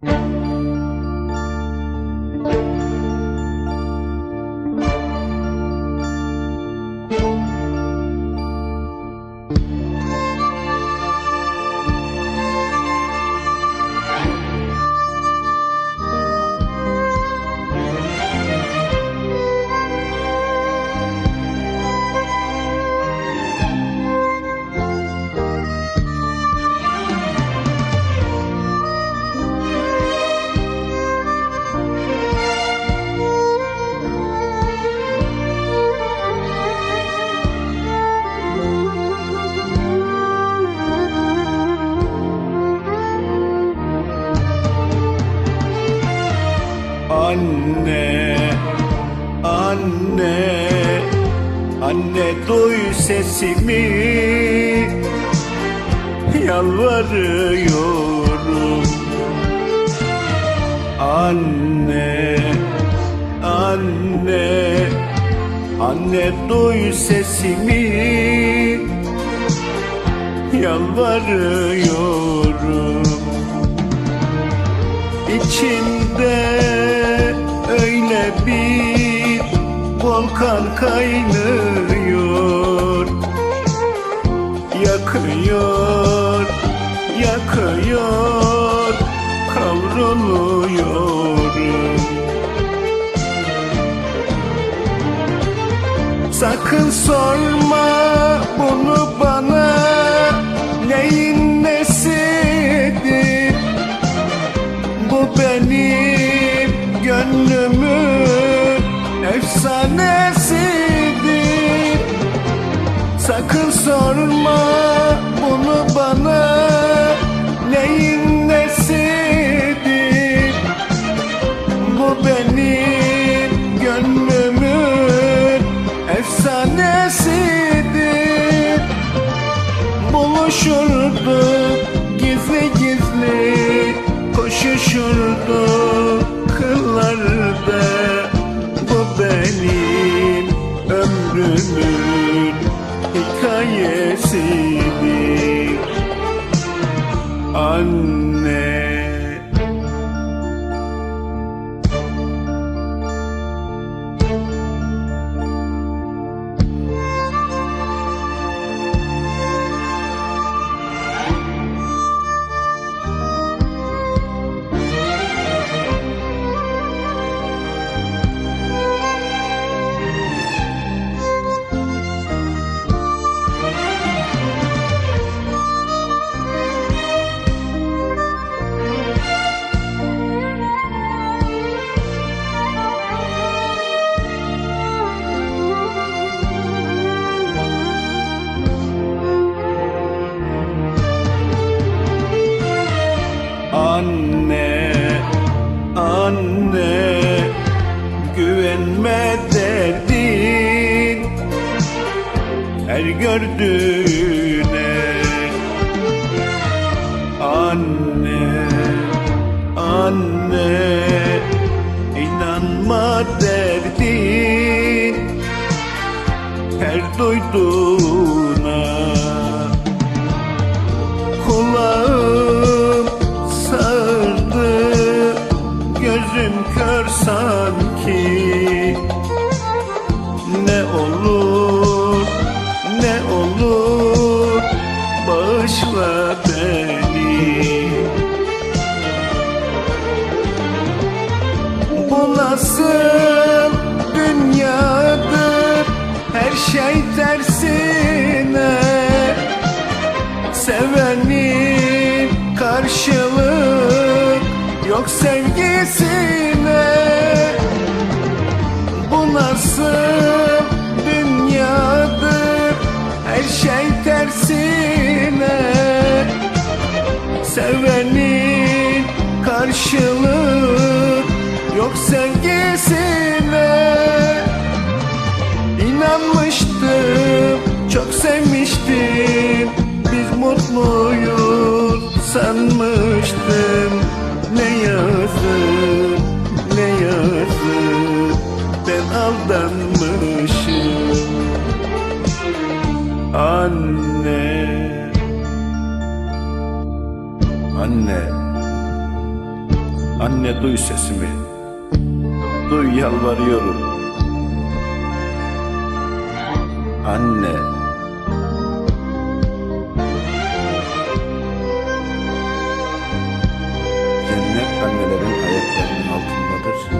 Anne, anne duy sesimi. Yalvarıyorum. Anne, anne, anne duy sesimi. Yalvarıyorum. İçinde öyle bir volkan kaynıyor Yakıyor, yakıyor, kavruluyorum Sakın sorma bunu bana Neyin nesidir? Bu benim gönlümün efsanesidir Koşuşurduk kıllarda Bu benim ömrümün hikayesidir. Anne güvenme derdin her gördüğüne. Anne, nasıl dünyadır Her şey tersine? Sevenin karşılık yok sevgisine. Bu nasıl yok sevgisine İnanmıştım, çok sevmiştim. Biz mutluyuz sanmıştım. Ne yazık, ne yazık Ben aldanmışım. Anne. Anne. Anne duy sesimi duy yalvarıyorum. Anne. Cennet annelerin ayaklarının altındadır.